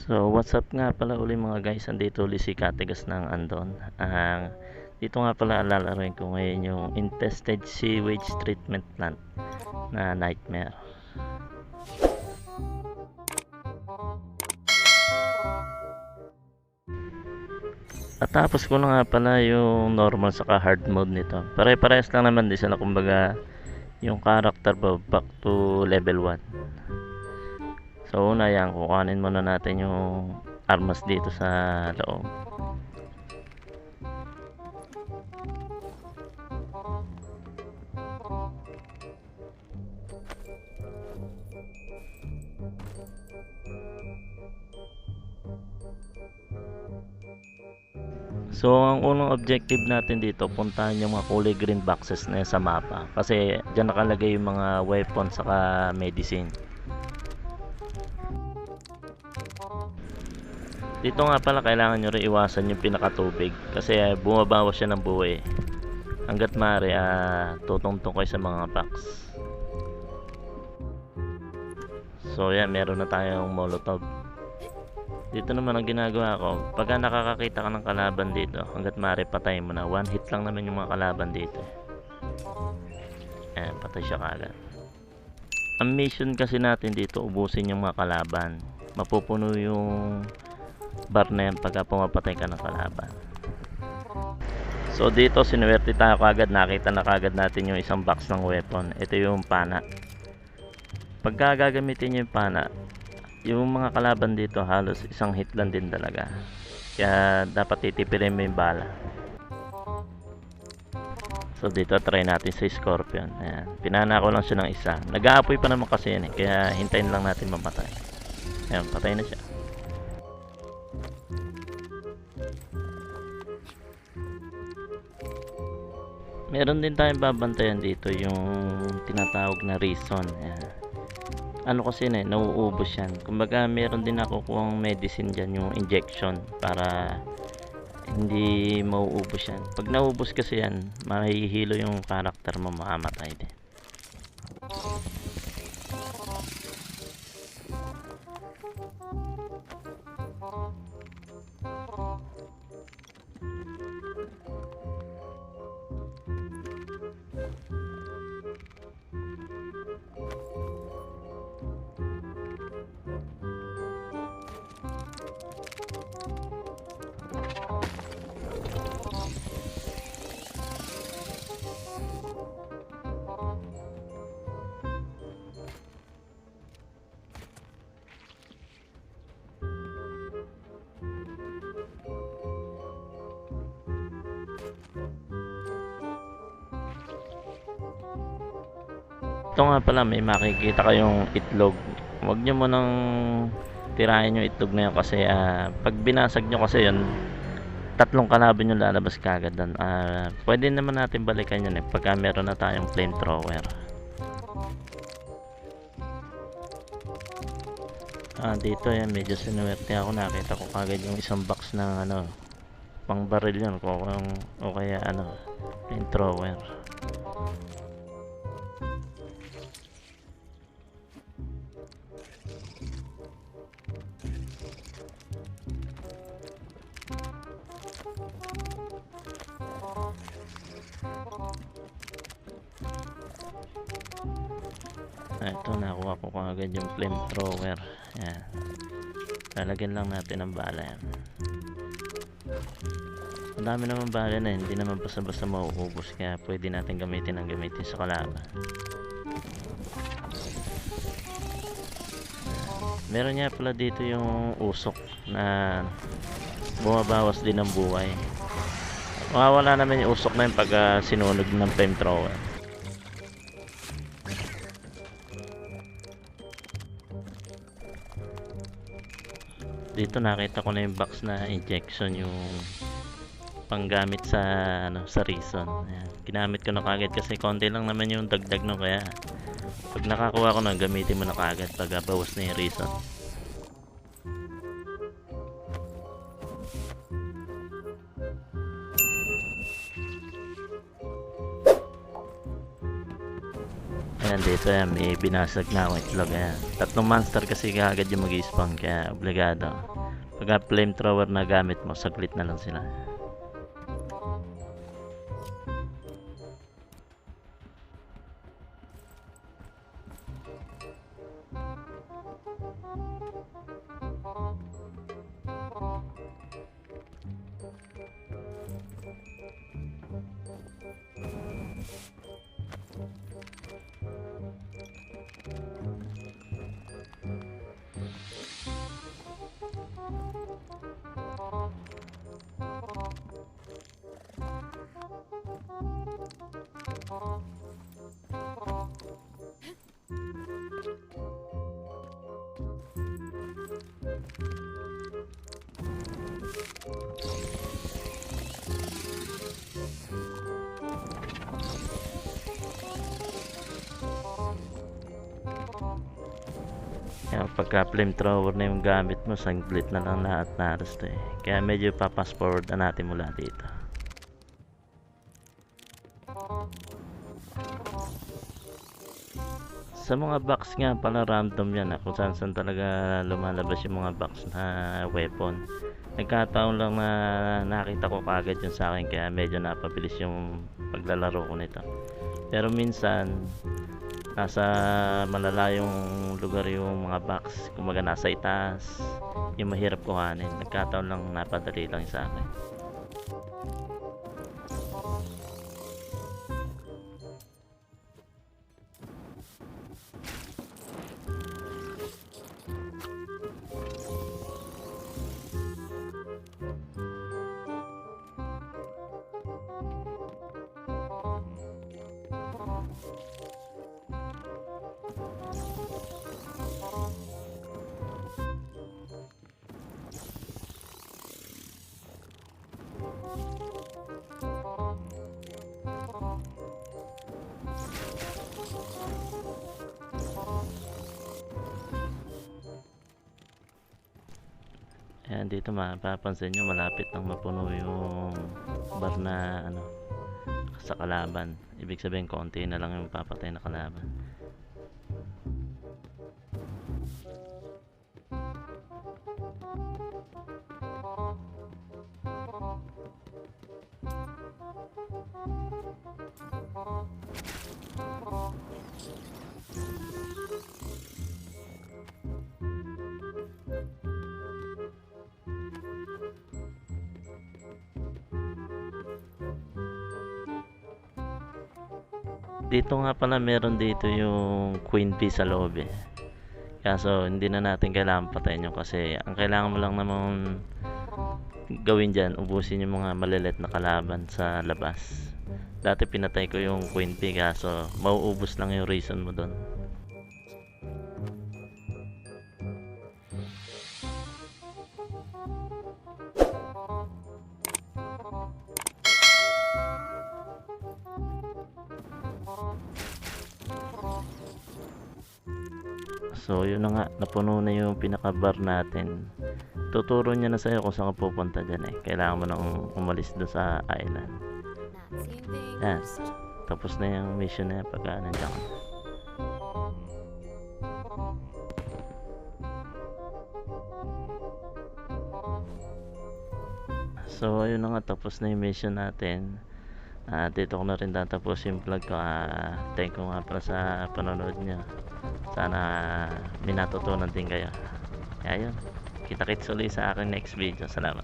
So, what's up nga pala uli mga guys, andito uli si Katigas ng Andon. Ang dito nga pala alalaroin ko ngayon yung Infested Sewage Treatment Plant na Nightmare. At tapos ko na nga pala yung normal saka hard mode nito. Pare-parehas lang naman din sila kumbaga yung character ba back to level 1. So una yan, kukuhanin muna natin yung armas dito sa loob. So ang unang objective natin dito, puntahan yung mga kulay green boxes na sa mapa. Kasi dyan nakalagay yung mga weapon saka medicine. Dito nga pala kailangan nyo rin iwasan yung pinakatubig kasi uh, bumabawas siya ng buhay. Hanggat maaari, uh, tutungtong kayo sa mga box. So yan, meron na tayong molotov. Dito naman ang ginagawa ko, pagka nakakakita ka ng kalaban dito, hanggat maaari patay mo na. One hit lang naman yung mga kalaban dito. Ayan, patay siya kagad. Ang mission kasi natin dito, ubusin yung mga kalaban. Mapupuno yung bar na yan pagka pumapatay ka ng kalaban. So dito sinuwerte tayo kagad nakita na kagad natin yung isang box ng weapon. Ito yung pana. Pagka gagamitin yung pana, yung mga kalaban dito halos isang hit lang din talaga. Kaya dapat titipirin mo yung bala. So dito try natin sa Scorpion. Ayan. Pinana ko lang siya ng isa. Nag-aapoy pa naman kasi yan eh. Kaya hintayin lang natin mamatay. Ayan, patay na siya. Meron din tayong babantayan dito yung tinatawag na reason. Ayan. ano kasi na eh, nauubos yan. Kumbaga meron din ako kuwang medicine dyan yung injection para hindi mauubos yan. Pag naubos kasi yan mahihilo yung karakter mo makamatay din ito nga pala may makikita kayong itlog. Huwag nyo munang tirahin yung itlog na yun kasi ah, pag binasag nyo kasi yun tatlong kalaban yung lalabas kagad doon Ah, pwede naman natin balikan yun eh pagka meron na tayong flamethrower. Ah dito yan medyo sinuwerte ako. Nakita ko kagad yung isang box ng ano pang baril yun. O, o kaya ano flamethrower ito nakuha ko kagad yung flamethrower. Yan lalagyan lang natin ng bala yan. Ang dami naman bala na hindi naman basta basta mauubos kaya pwede natin gamitin ang gamitin sa kalaban. Meron nga pala dito yung usok na bumabawas din ng buhay. Mawawala naman yung usok na yun pag ah, sinunog ng flamethrower dito nakita ko na yung box na injection yung panggamit sa ano sa reason Ayan. ginamit ko na kagad kasi konti lang naman yung dagdag no kaya pag nakakuha ko na gamitin mo na kagad pag bawas na yung reason Ayan, dito yan, may binasag na akong itlog. Ayan. Tatlong monster kasi agad yung mag-spawn, kaya obligado. Pagka flamethrower na gamit mo, saglit na lang sila. Kaya pagka flamethrower na yung gamit mo, saglit na lang lahat na to eh. Kaya medyo papas forward na natin mula dito. Sa mga box nga pala random yan ah, kung saan saan talaga lumalabas yung mga box na weapon. Nagkataon lang na nakita ko kagad yun sa akin kaya medyo napabilis yung paglalaro ko nito. Pero minsan nasa malalayong lugar yung mga box kumbaga nasa itaas yung mahirap kuhanin nagkataon lang napadali lang sa akin Ayan dito mapapansin nyo malapit nang mapuno yung bar na ano sa kalaban. Ibig sabihin konti na lang yung papatay na kalaban Dito nga pala meron dito yung queen bee sa loob eh. Kaso hindi na natin kailangan patayin yun kasi ang kailangan mo lang naman gawin dyan, ubusin yung mga malilit na kalaban sa labas. Dati pinatay ko yung queen bee kaso mauubos lang yung reason mo doon. So yun na nga, napuno na yung pinaka-bar natin. Tuturo niya na sa'yo kung saan ka pupunta dyan eh. Kailangan mo nang umalis doon sa island. Yan. Tapos na yung mission na yan pagka nandiyan ka. So ayun na nga, tapos na yung mission natin. Ah, dito ko na rin tatapos yung vlog ko. Ah, thank you nga pala sa panonood niyo. Sana may natutunan din kayo. Kaya yun. Kita-kits ulit sa akin next video. Salamat.